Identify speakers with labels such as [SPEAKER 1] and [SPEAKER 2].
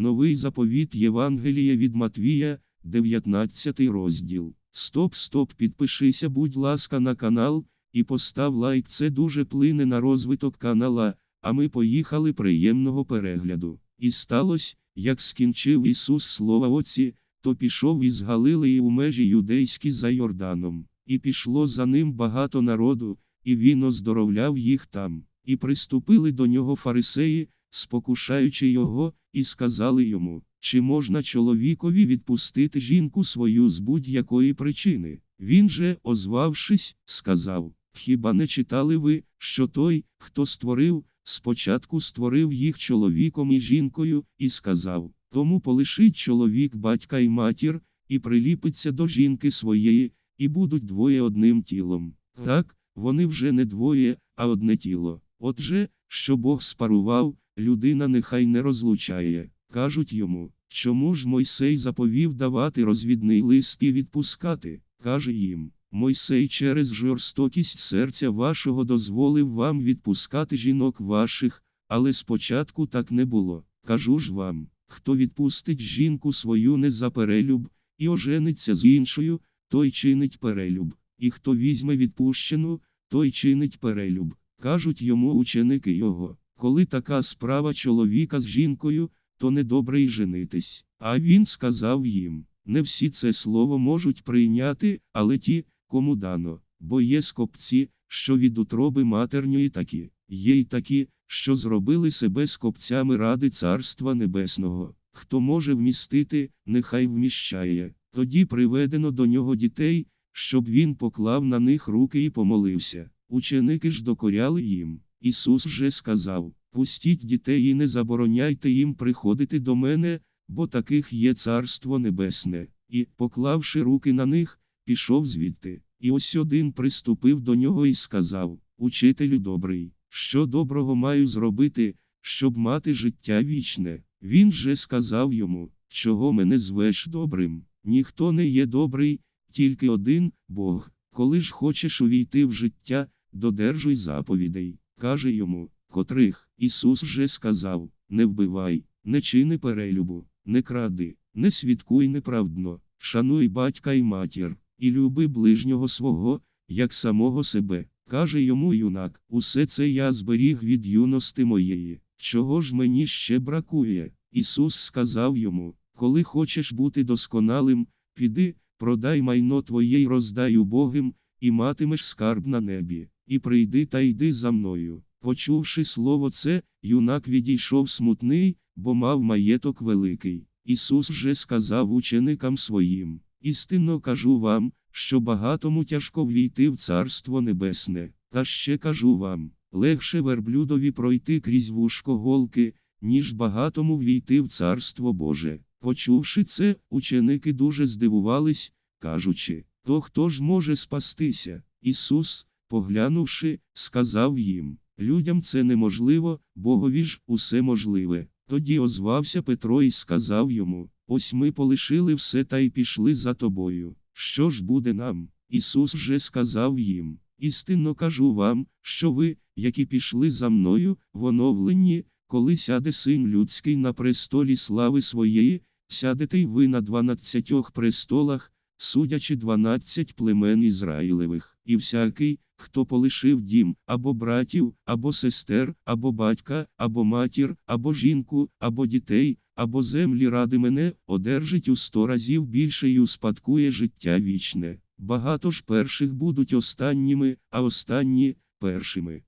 [SPEAKER 1] Новий заповіт Євангелія від Матвія, 19 розділ. Стоп, стоп, підпишися, будь ласка, на канал і постав лайк. Це дуже плине на розвиток канала. А ми поїхали приємного перегляду. І сталося, як скінчив Ісус слова Отці, то пішов із Галилеї у межі юдейські за Йорданом, і пішло за ним багато народу, і він оздоровляв їх там. І приступили до нього фарисеї, спокушаючи його, і сказали йому, чи можна чоловікові відпустити жінку свою з будь-якої причини. Він же, озвавшись, сказав: Хіба не читали ви, що той, хто створив, спочатку створив їх чоловіком і жінкою, і сказав: Тому полишить чоловік батька і матір, і приліпиться до жінки своєї, і будуть двоє одним тілом. Так, вони вже не двоє, а одне тіло. Отже, що Бог спарував, людина нехай не розлучає. Кажуть йому, чому ж Мойсей заповів давати розвідний лист і відпускати? Каже їм, Мойсей через жорстокість серця вашого дозволив вам відпускати жінок ваших, але спочатку так не було. Кажу ж вам, хто відпустить жінку свою не за перелюб, і ожениться з іншою, той чинить перелюб, і хто візьме відпущену, той чинить перелюб. Кажуть йому ученики його, коли така справа чоловіка з жінкою, то недобре й женитись. А він сказав їм, не всі це слово можуть прийняти, але ті, кому дано, бо є скопці, що від утроби матерньої такі, є й такі, що зробили себе скопцями ради Царства Небесного. Хто може вмістити, нехай вміщає. Тоді приведено до нього дітей, щоб він поклав на них руки і помолився. Ученики ж докоряли їм. Ісус же сказав: Пустіть дітей і не забороняйте їм приходити до мене, бо таких є Царство Небесне. І, поклавши руки на них, пішов звідти. І ось один приступив до нього і сказав: Учителю добрий, що доброго маю зробити, щоб мати життя вічне. Він же сказав йому, чого мене звеш добрим. Ніхто не є добрий, тільки один Бог. Коли ж хочеш увійти в життя, додержуй заповідей. Каже йому, котрих Ісус же сказав: Не вбивай, не чини перелюбу, не кради, не свідкуй неправдно, шануй батька і матір, і люби ближнього свого, як самого себе. Каже йому юнак: Усе це я зберіг від юності моєї. Чого ж мені ще бракує? Ісус сказав йому: Коли хочеш бути досконалим, піди, продай майно твоє й роздай убогим, і матимеш скарб на небі, і прийди та йди за мною. Почувши слово це, юнак відійшов смутний, бо мав маєток великий. Ісус же сказав ученикам своїм: Істинно кажу вам, що багатому тяжко ввійти в Царство Небесне, та ще кажу вам, легше верблюдові пройти крізь вушко голки, ніж багатому ввійти в Царство Боже. Почувши це, ученики дуже здивувались, кажучи, то хто ж може спастися? Ісус, поглянувши, сказав їм, людям це неможливо, Богові ж усе можливе. Тоді озвався Петро і сказав йому, ось ми полишили все та й пішли за тобою. Що ж буде нам? Ісус же сказав їм, істинно кажу вам, що ви, які пішли за мною, в оновленні, коли сяде син людський на престолі слави своєї, сядете й ви на дванадцятьох престолах, судячи дванадцять племен Ізраїлевих, і всякий, хто полишив дім, або братів, або сестер, або батька, або матір, або жінку, або дітей, або землі ради мене, одержить у сто разів більше й успадкує життя вічне. Багато ж перших будуть останніми, а останні першими.